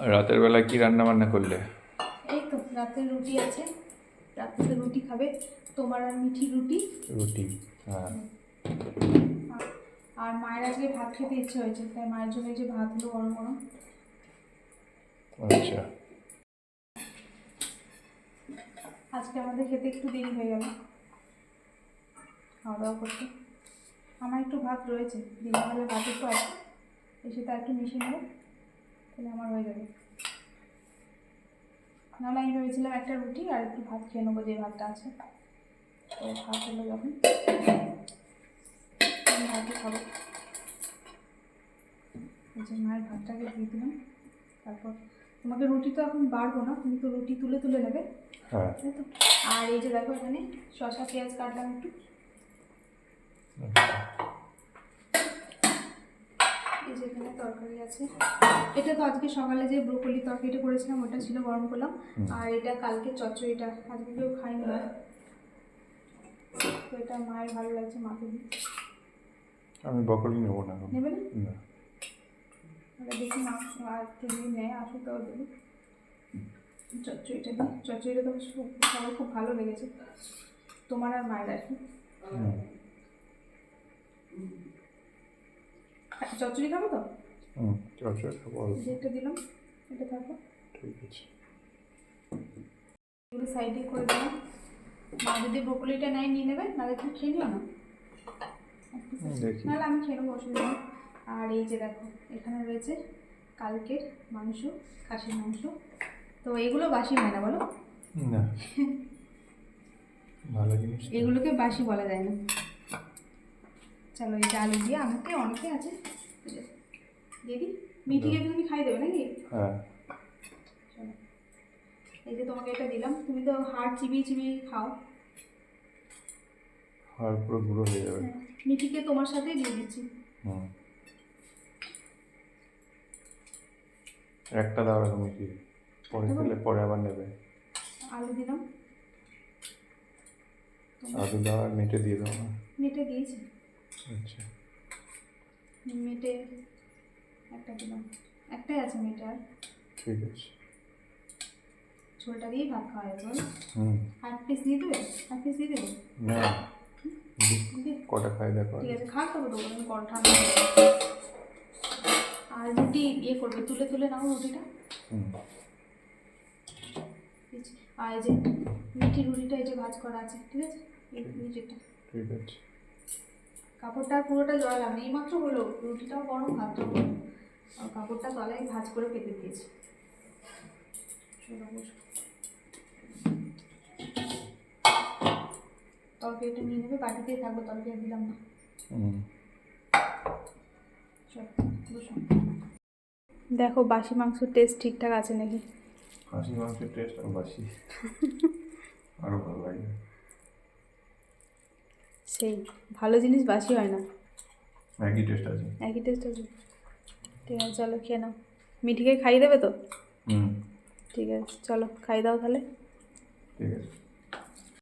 রাতের বেলা কি রান্না বান্না করলে? এই তো রাতে রুটি আছে। রাত্রে রুটি খাবে। তোমার আর মিঠি রুটি? রুটি হ্যাঁ। আর- মায়ের আজকে ভাত খেতে ইচ্ছে হয়েছে তাই মায়ের জন্য এই যে ভাত হলো গরম গরম। আচ্ছা। আজকে আমাদের খেতে একটু দেরি হয়ে গেল। খাওয়া দাওয়া করতে। আমার একটু ভাত রয়েছে দিনবেলা ভাত একটু আছে এসে তা একটু মিশিয়ে নেব। তাহলে আমার হয়ে যাবে। নাহলে আমি ভেবেছিলাম একটা রুটি আর একটু ভাত খেয়ে নেব যে ভাতটা আছে। তো ভাত হলো যখন। আমি ভাতই খাব। এই যে মায়ের ভাতটাকে দিয়ে দিলাম। তারপর তোমাকে রুটি তো এখন বাড়বো না তুমি তো রুটি তুলে তুলে নেবে। হ্যাঁ। তাই তো। আর এই যে দেখো এখানে শসা পেঁয়াজ কাটলাম একটু আচ্ছা। এই তরকারি আছে। এটা তো আজকে সকালে যে ব্রোকলি তরকারিটা করেছিলাম ওটা ছিল গরম করলাম আর এটা কালকে চচ্চড়িটা আজকে কেউ খাইনি না তো এটা মায়ের ভালো লাগছে মাকে আমি বকরি নেব না এখন। নেবে না? দেখি মা আর যদি নেয় আসুক তাও দেবে। চচ্চড়িটা দিই চচ্চড়িটা তো সব- সবার খুব ভালো লেগেছে। তোমার আর মায়ের আর কি। হুম। চচ্চড়ি খাব তো? হুম চর্চা খাব একটা দিলাম এটা থাকব ঠিক আছে। এগুলো সাইডে করে দিলাম। মা যদি ব্রোকলিটা নেয় নিয়ে নেবে নাহলে তুমি খেয়ে নিও না। নাহলে আমি খেয়ে নেব অসুবিধা আর এই যে দেখো এখানে রয়েছে কালকের মাংস খাসির মাংস। তো এগুলো বাসি হয় না বলো? না। এগুলোকে বাসি বলা যায় না। চলো এই আলু দিয়ে আমাকে অনেকে আছে। দিদি মিঠিকে তুমি খাই দেবে নাকি? হ্যাঁ। এই যে তোমাকে এটা দিলাম তুমি তো হাড় চিবিয়ে চিবিয়ে খাও। হাড় পুরো গুঁড়ো হয়ে যাবে। হ্যাঁ, মিঠিকে তোমার সাথেই দিয়ে দিচ্ছি। হুম। একটা দাও তুমি কি পরে? খেলে পরে আবার নেবে। আলু দিলাম। আলু দাও আর মেটে দিয়ে দাও মেটে দিয়েছি। আচ্ছা। মেটে একটা দিলাম। একটাই আছে মেটে আর ঠিক আছে। ঝোলটা দিয়েই ভাত খাওয়া যাবে। হুম। আর পিস দিয়ে দেবে আর পিস দিয়ে দেবে। না কটা খাই দেখো ঠিক আছে খাওয়া খাব তো আমি কল ঠান্ডা আর রুটি ইয়ে করবে তুলে তুলে নাও রুটিটা। হুম। আর এই যে মিঠি রুটিটা এই যে ভাজ করা আছে ঠিক আছে? এই ঠিক আছে। কাপড়টা পুরোটা জড়ালাম না এইমাত্র হলো রুটিটাও গরম ভাতটাও গরম আর কাপড়টা তলায় ভাজ করে পেতে দিয়েছি। বসো। তরকারিটা নিয়ে নেবে বাটিতেই থাকবে তরকারি দিলাম না। বসো। দেখো বাসি মাংসর টেস্ট ঠিকঠাক আছে নাকি? খাসি মাংসের টেস্ট আর বাসি। আরও ভালো লাগে। সেই ভালো জিনিস বাসি হয় না। একই টেস্ট আছে। একই টেস্ট আছে। ঠিক আছে চলো খেয়ে নাও। মিঠিকে খাইয়ে দেবে তো? হুম। ঠিক আছে চলো খাই দাও তাহলে। ঠিক আছে।